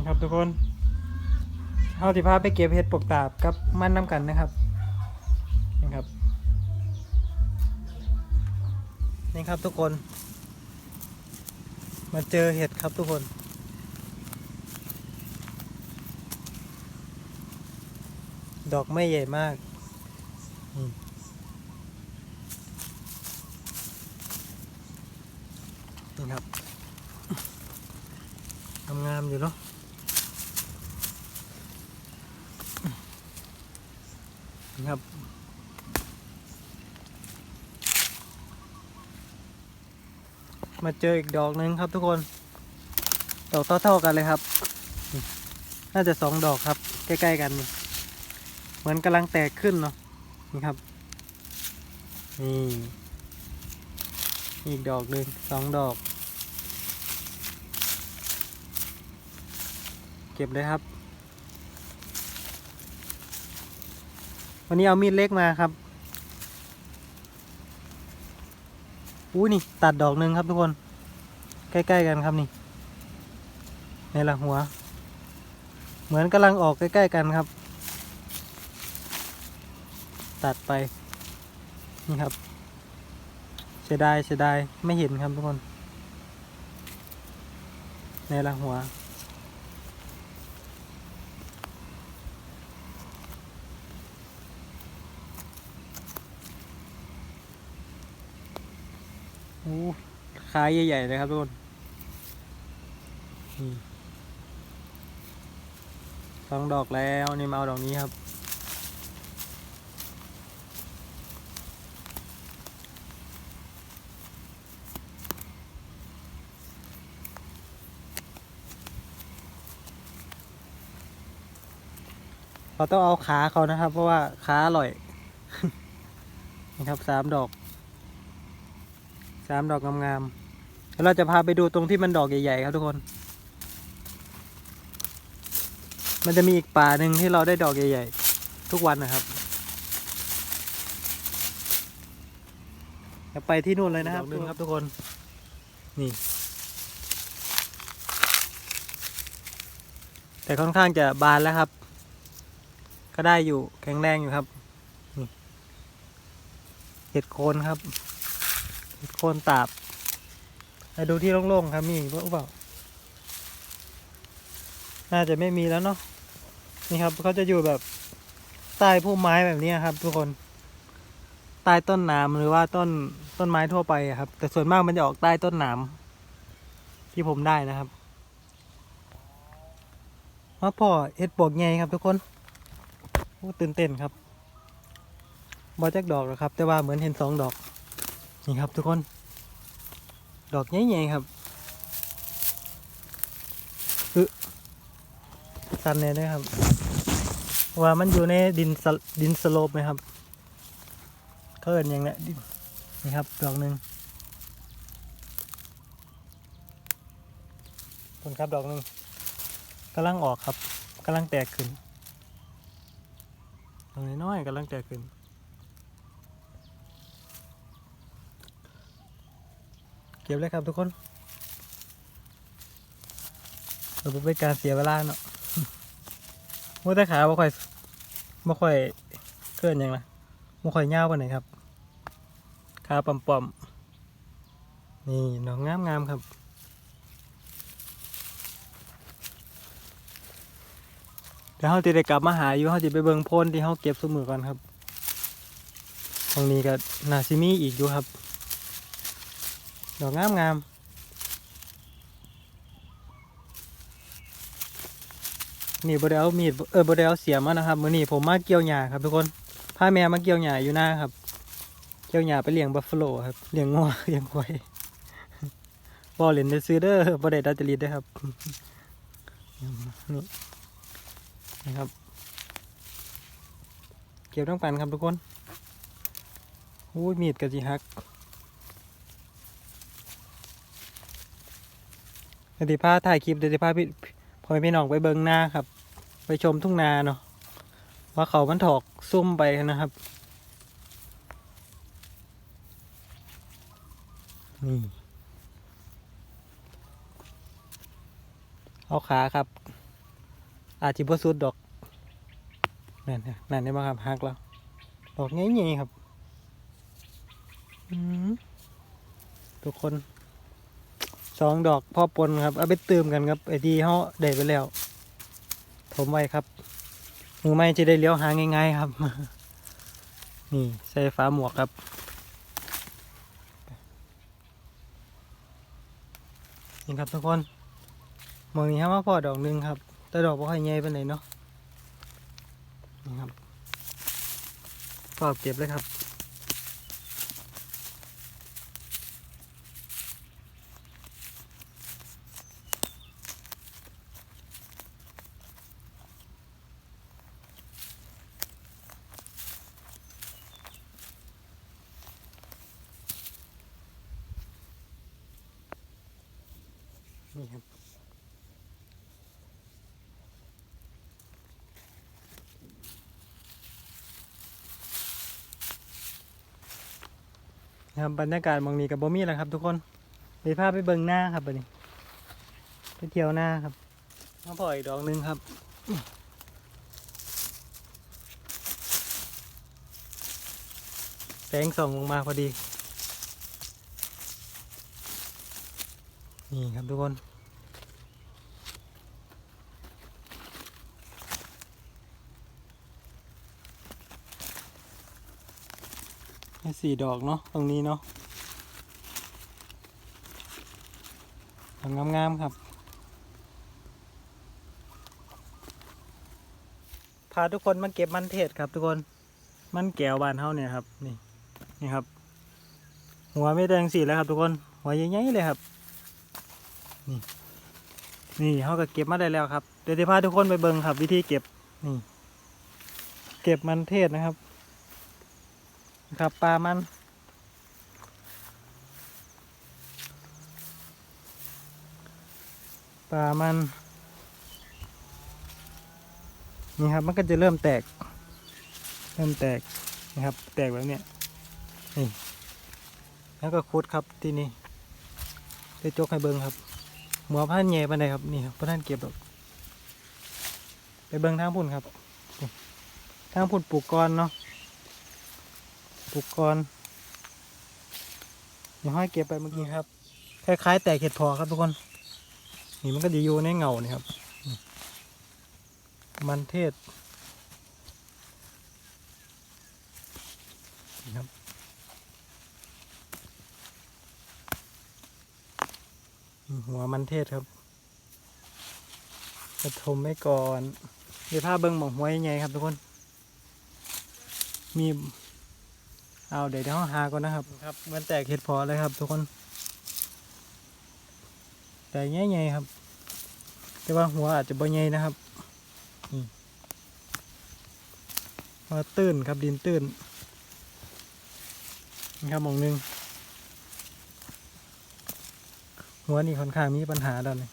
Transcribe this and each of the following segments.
นี่ครับทุกคนเฮาสิพาไปเก็บเห็ดปกตาบกับมันน้ำกันนะครับนี่ครับ นี่ครับทุกคน มาเจอเห็ดครับทุกคนดอกไม่ใหญ่มาก นี่นี่ครับ งามๆอยู่เนาะ นี่ครับ มาเจออีกดอกหนึ่งครับทุกคน ดอกเท่าๆกันเลยครับ น่าจะสองดอกครับ ใกล้ๆกันเหมือนกำลังแตกขึ้นเนาะนี่ครับนี่อีกดอกหนึ่งสองดอก เก็บเลยครับ วันนี้เอามีดเล็กมาครับอู้นี่ตัดดอกหนึ่งครับทุกคน ใกล้ๆกันครับนี่ในหลังหัว เหมือนกำลังออกใกล้ๆกันครับ ตัดไป นี่ครับเสียดายเสียดายไม่เห็นครับทุกคน ในหลังหัว โอ้ขายใหญ่ๆเลยครับทุกคนนี่สองดอกแล้วนี่มาเอาดอกนี้ครับเราต้องเอาขาเขานะครับ เพราะว่าขาอร่อย นี่ครับสามดอก สามดอกงามๆแล้วเราจะพาไปดูตรงที่มันดอกใหญ่ๆครับทุกคน มันจะมีอีกป่าหนึ่งที่เราได้ดอกใหญ่ๆ ทุกวันนะครับจะไปที่นู่นเลยนะครับนึงครับทุกคน นี่ แต่ค่อนข้างจะบานแล้วครับ ก็ได้อยู่แข็งแรงอยู่ครับนี่เห็ดโคนครับเห็ด โคนตาบไปดูที่โล่งๆครับมีอีกหรือเปล่าน่าจะไม่มีแล้วเนาะนี่ครับเขาจะอยู่แบบใต้พุ่มไม้แบบนี้ครับ ทุกคน ใต้ต้นหนามหรือว่าต้นต้นไม้ทั่วไปครับ แต่ส่วนมากมันจะออกใต้ต้นหนามที่ผมได้นะครับมาพ่อเห็ดปวกไงครับทุกคนตื่นเต้นครับบอจักดอกหรอครับ แต่ว่าเหมือนเห็นสองดอก นี่ครับทุกคน ดอกใหญ่ๆครับอึสันเนี่ยด้วยครับ ว่ามันอยู่ในดินดินสโลปไหมครับเขาเอินอย่างเนี้ยดินนี่ครับดอกหนึ่งต้นครับดอกหนึ่งกำลังออกครับกำลังแตกขึ้นดอกน้อยๆกำลังแตกขึ้น ก็บเลยครับทุกคนเราเป็นการเสียเวลาเนาะมือแต่ขาบ่ค่อยบ่ค่อยเคลื่อนยังนะบ่ค่อยยาวปานไหนครับ ขาปอมๆนี่ดอกงามงามๆครับเดี๋ยวเราจะได้กลับมาหาอยู่เราจะไปเบิ่งโพนที่เราเก็บสมือก่อนครับ ตรงนี้ก็นาซิมีอีกอยู่ครับ ดอกงามงามนี่บดเอามีดเออบดเอาเสียมานะครับมือนี้ผมมาเกี่ยวหญ้าครับทุกคนพาแม่มาเกี่ยวหญ้าอยู่หน้าครับ เกี่ยวหญ้าไปเลี้ยงบัฟฟาโลครับเลี้ยงงัวเลี้ยงควายบ่เลนได้ซื้อเด้อบ่ได้ดัดจริตเด้ครับนี่นะครับ เก็บต้องปันครับทุกคนอู้มีดกระจิฮัก เดี๋ยวสิพาถ่ายคลิปเดี๋ยวสิพาพี่พอพี่น้องไปเบิงหน้าครับ ไปชมทุ่งนาเนาะว่าเขามันถอกซุ่มไปนะครับนี่เอาขาครับ อาจจะบ่สุดดอกนั่นนั่นได้บ่ครับหักแล้วดอกใหญ่ๆครับทุกคน สองดอกพ่อปนครับ เอาไปเติมกันครับไอ้ที่เขาได้ไปแล้วผมไว้ครับ มือไม่จะได้เลี้ยวหาง่ายๆครับ นี่ใส่ฟ้าหมวกครับนี่ครับทุกคนมองนี้ครับว่าพอดอกหนึ่งครับ แต่ดอกบ่ค่อยใหญ่ปานไหนเนาะนี่ครับก็เก็บเลยครับ ครับบรรยากาศมองนี้กับบ่มีแล้วครับ ทุกคนไปพาไปเบิ่งหน้าครับบันนี้ ไปเที่ยวหน้าครับมาพ่อยดอกหนึ่งครับแสงส่องลงมาพอดี นี่ครับทุกคน สี่ดอกเนาะตรงนี้เนาะดอกงามๆครับ พาทุกคนมาเก็บมันเทศครับทุกคน มันแก้วบานเฮาเนี่ยครับ นี่ นี่ครับ หัวไม่แดงสีแล้วครับทุกคน หัวใหญ่ๆเลยครับ นี่ นี่เขาก็เก็บมาได้แล้วครับ เดี๋ยวจะพาทุกคนไปเบิ่งครับ วิธีเก็บ นี่ เก็บมันเทศนะครับ ครับปลามัน ปลามัน นี่ครับมันก็จะเริ่มแตก เริ่มแตกนะครับ แตกแบบเนี้ยนี่แล้วก็คุดครับที่นี่ได้จกให้เบิ้งครับหมอพันแย่ปานใดครับนี่ครับพระท่านเก็บดอกไปเบิ้งทางพุ่นครับทางพุ่นปลูกกรเนาะ ปลูกก่อนอย่าห้อยเก็บไปเมื่อกี้ครับ คล้ายๆ แตกเห็ดพอครับทุกคน นี่มันก็จะอยู่ในเงาเนี่ครับ มันเทศนี่ครับหัวมันเทศครับกระทมไว้ก่อนเดี๋ยวผ้าเบิ้งหมองหัวใหญ่ครับทุกคน มี เอาเดี๋ยวเดี๋ยวเราหาก่อนนะครับครับเหมันแตกเห็ดพอเลยครับ ทุกคนแต่ใหญ่ๆครับ แต่ว่าหัวอาจจะบ่ใหญ่นะครับนี่หัวตื้นครับดินตื้นนี่ครับหมองหนึงหัวนี่ค่อนข้างมีปัญหาด้านนี้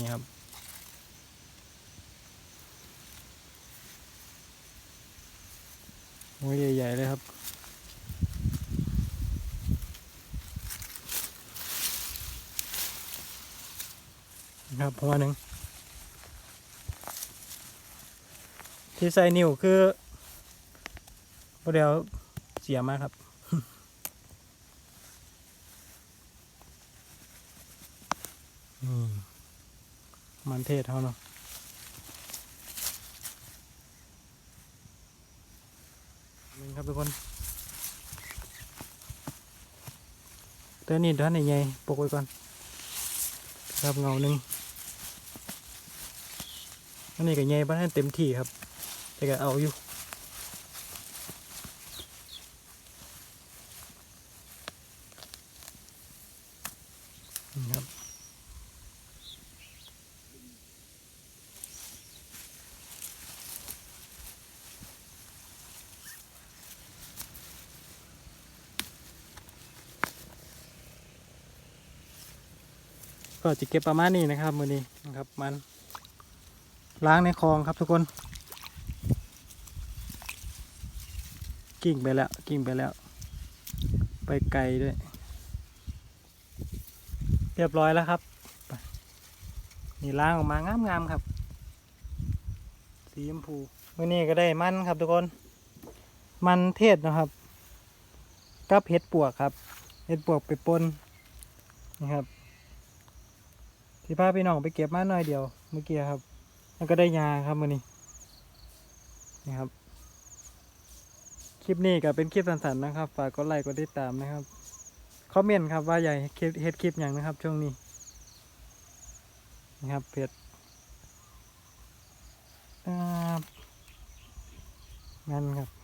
นี่ครับ หัวใหญ่ ๆ เลยครับนะครับหัวหนึ่งที่ใส่นิ้วคือประเดี๋ยวเสียมากครับมันเทศเขาเนาะ นึง ครับทุกคนตัวนี้ด้านใหญ่ปกไว้ก่อนครับเงาหนึ่งอันนี้ก็ใหญ่บ้านเต็มที่ครับแต่ก็เอาอยู่ ก็จะเก็บประมาณนี้นะครับมือนี้นะครับมันล้างในคลองครับทุกคน กิ่งไปแล้วกิ่งไปแล้ว ไปไกลด้วย เรียบร้อยแล้วครับ นี่ล้างออกมางามๆครับ สีชมพูมือนี้ก็ได้มันครับทุกคน มันเทศนะครับกับเห็ดปวกครับเห็ดปวกไปปนนี่ครับ ที่พาพี่น้องไปเก็บมาหน่อยเดียวเมื่อกี้ครับ แล้วก็ได้ยาครับมื่อนี้นี่ครับ คลิปนี้ก็เป็นคลิปสั้นๆนะครับ ฝากกดไลค์กดติดตามนะครับคอมเมนต์ครับว่าให้เฮ็ดคลิปอย่างนะครับ ช่วงนี้นะครับเพจอ่านั่นครับ